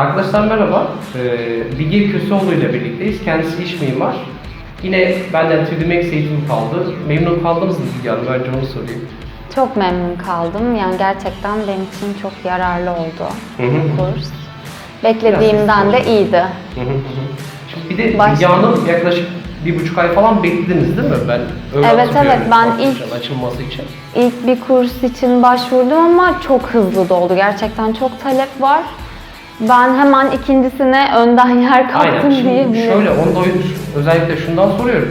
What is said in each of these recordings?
Arkadaşlar merhaba. Ee, Bilge Köseoğlu ile birlikteyiz. Kendisi iş mimar. Yine benden 3D Max eğitimi kaldı. Memnun kaldınız mı Bilge Hanım? Önce onu sorayım. Çok memnun kaldım. Yani gerçekten benim için çok yararlı oldu Hı hı. bu kurs. Beklediğimden de iyiydi. Hı hı hı. Şimdi bir de Baş- Bilge Hanım yaklaşık bir buçuk ay falan beklediniz değil mi? Ben öyle Evet, hatırlıyorum evet. Ben ilk- açılması için. İlk bir kurs için başvurdum ama çok hızlı doldu. Gerçekten çok talep var. Ben hemen ikincisine önden yer kaptım Aynen. Şimdi diyebilirim. şöyle onu da özellikle şundan soruyorum.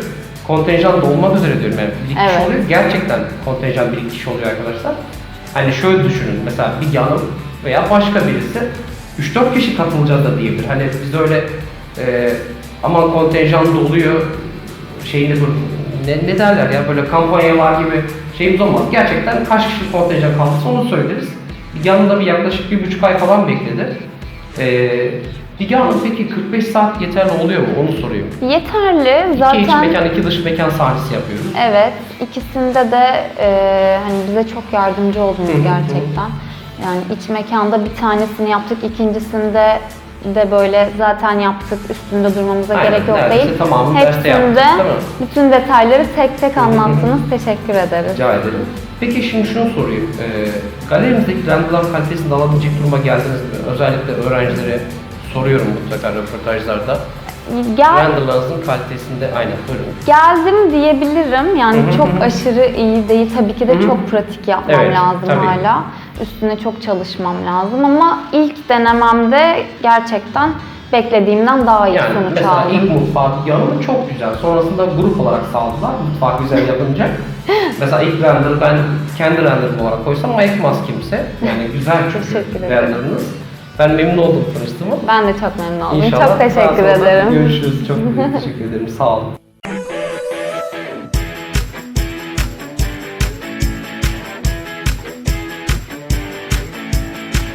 Kontenjan dolmak üzere diyorum yani bir kişi Evet. oluyor. Gerçekten kontenjan bir kişi oluyor arkadaşlar. Hani şöyle düşünün mesela bir yanım veya başka birisi 3-4 kişi katılacağız da diyebilir. Hani biz öyle e, aman kontenjan doluyor şeyini bu ne, ne derler ya böyle kampanya var gibi şeyimiz olmaz. Gerçekten kaç kişi kontenjan kaldıysa onu söyleriz. Bir yanında bir yaklaşık bir buçuk ay falan bekledi. Ee, Bilge Hanım peki 45 saat yeterli oluyor mu? Onu soruyorum. Yeterli. İki iç Zaten mekan, iki dış mekan sahnesi yapıyoruz. evet ikisinde de e, hani bize çok yardımcı oldunuz gerçekten. Yani iç mekanda bir tanesini yaptık. ikincisinde de böyle zaten yaptık. Üstünde durmamıza Aynen, gerek yok neredeyse değil. tamamını derste yaptık, Hepsinde değil mi? bütün detayları tek tek anlattınız. Teşekkür ederiz. Rica ederim. Peki şimdi şunu sorayım. Ee, galerimizdeki randevular kalitesini alabilecek duruma geldiniz mi? Özellikle öğrencilere soruyorum mutlaka röportajlarda. Gel, Randevularınızın kalitesinde aynen buyurun. geldim diyebilirim. Yani Hı hı çok hı. aşırı iyi değil. Tabii ki de Hı hı. çok pratik yapmam Evet, lazım tabii. hala. Üstüne çok çalışmam lazım ama ilk denememde gerçekten beklediğimden daha iyi Yani sonuç mesela aldım. ilk mutfağı yanımı çok güzel. Sonrasında grup olarak saldılar. Mutfağı güzel yapınca. mesela ilk render ben kendi renderim olarak koysam ayıkmaz kimse. Yani güzel ederim. renderiniz. Ben memnun oldum tanıştığıma. Ben de çok memnun oldum. İnşallah Çok teşekkür ederim. Görüşürüz. Çok teşekkür ederim. Sağ olun.